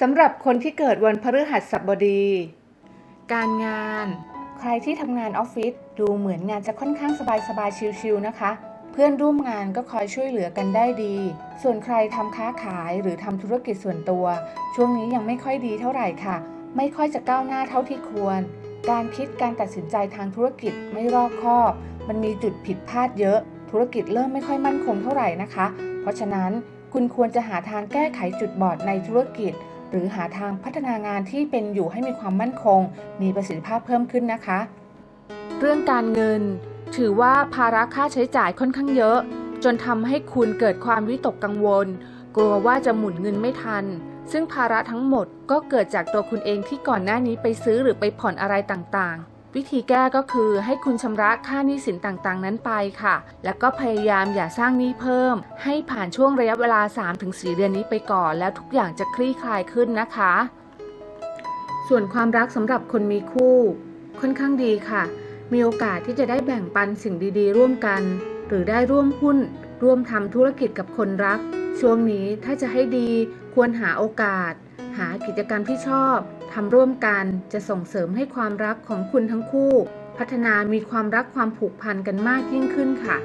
สำหรับคนที่เกิดวันพฤหัสบดี การงาน ใครที่ทำงานออฟฟิศดูเหมือนงานจะค่อนข้างสบายๆชิลๆนะคะ เพื่อนร่วมงานก็คอยช่วยเหลือกันได้ดี ส่วนใครทำค้าขายหรือทำธุรกิจส่วนตัว ช่วงนี้ยังไม่ค่อยดีเท่าไหร่ค่ะ ไม่ค่อยจะก้าวหน้าเท่าที่ควร การคิดการตัดสินใจทางธุรกิจไม่รอบคอบ มันมีจุดผิดพลาดเยอะ ธุรกิจเริ่มไม่ค่อยมั่นคงเท่าไหร่นะคะ เพราะฉะนั้นคุณควรจะหาทางแก้ไขจุดบอดในธุรกิจ หรือหาทางพัฒนางานที่เป็นอยู่ให้มีความมั่นคง มีประสิทธิภาพเพิ่มขึ้นนะคะ เรื่องการเงิน ถือว่าภาระค่าใช้จ่ายค่อนข้างเยอะ จนทำให้คุณเกิดความวิตกกังวล กลัวว่าจะหมุนเงินไม่ทัน ซึ่งภาระทั้งหมดก็เกิดจากตัวคุณเองที่ก่อนหน้านี้ไปซื้อหรือไปผ่อนอะไรต่างๆ วิธีแก้ก็คือให้คุณชำระค่าหนี้สินต่างๆ นั้นไปค่ะ แล้วก็พยายามอย่าสร้างหนี้เพิ่ม ให้ผ่านช่วงระยะเวลา 3-4 เดือนนี้ไปก่อน แล้วทุกอย่างจะคลี่คลายขึ้นนะคะ ส่วนความรักสำหรับคนมีคู่ ค่อนข้างดีค่ะ มีโอกาสที่จะได้แบ่งปันสิ่งดีๆ ร่วมกัน หรือได้ร่วมหุ้น ร่วมทำธุรกิจกับคนรัก ช่วงนี้ถ้าจะให้ดีควรหาโอกาส หากิจกรรมที่ชอบทำร่วมกันจะส่งเสริมให้ความรักของคุณทั้งคู่ พัฒนามีความรักความผูกพันกันมากยิ่งขึ้นค่ะ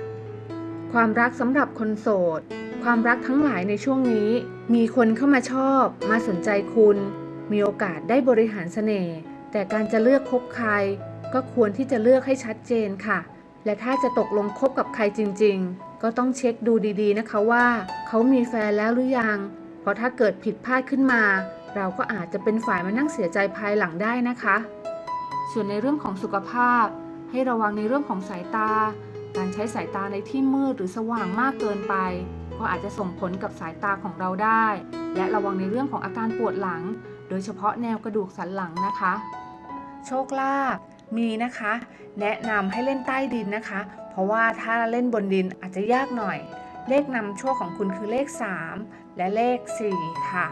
ความรักสำหรับคนโสด ความรักทั้งหลายในช่วงนี้ มีคนเข้ามาชอบ มาสนใจคุณ มีโอกาสได้บริหารเสน่ห์แต่การจะเลือกคบใคร ก็ควรที่จะเลือกให้ชัดเจนค่ะ และถ้าจะตกลงคบกับใครจริง ๆ ก็ต้องเช็คดูดีๆนะคะว่า เขามีแฟนแล้วหรือยัง เพราะถ้าเกิดผิดพลาดขึ้นมา เราก็อาจจะเป็นฝ่ายมานั่งเสียใจภายหลังได้นะคะ ส่วนในเรื่องของสุขภาพ ให้ระวังในเรื่องของสายตา การใช้สายตาในที่มืดหรือสว่างมากเกินไป ก็อาจจะส่งผลกับสายตาของเราได้ และระวังในเรื่องของอาการปวดหลัง โดยเฉพาะแนวกระดูกสันหลังนะคะ โชคลาภมีนะคะ แนะนำให้เล่นใต้ดินนะคะ เพราะว่าถ้าเล่นบนดินอาจจะยากหน่อย เลขนำโชคของคุณคือเลข 3 และเลข 4 ค่ะ